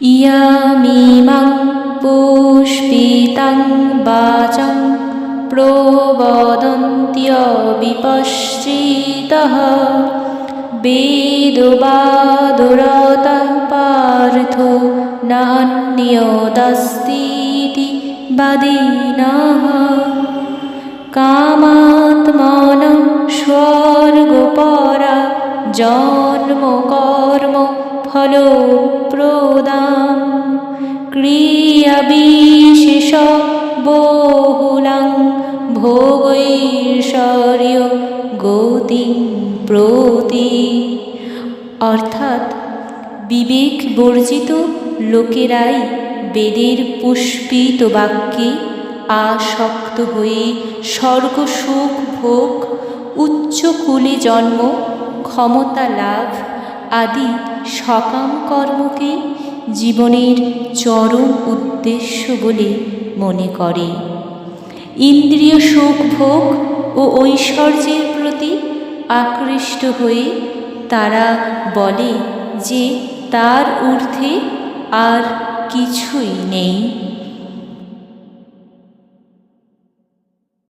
ইয়ামিমাং পুষ্পিতাং বাচং প্রবদন্ত্যবিপশ্চিতः বেদবাদুরতা পার্থো নান্যদস্তিতি বাদিনः কামাত্মন স্বর্গপরা জন্ম কর্ম ফলপ্রদাম বহুলাং ভোগৈশ্বর্য গতি প্রতি। অর্থাৎ বিবেক বর্জিত লোকেরাই বেদের পুষ্পিত বাক্যে আসক্ত হয়ে স্বর্গ সুখ ভোগ, উচ্চ কুলে জন্ম, ক্ষমতা লাভ আদি সকাম কর্মকে জীবনের চরম উদ্দেশ্য বলে মনে করে। ইন্দ্রিয় সুখ ভোগ ও ঐশ্বর্যের প্রতি আকৃষ্ট হয়ে তারা বলে যে তার ঊর্ধ্বে আর কিছুই নেই।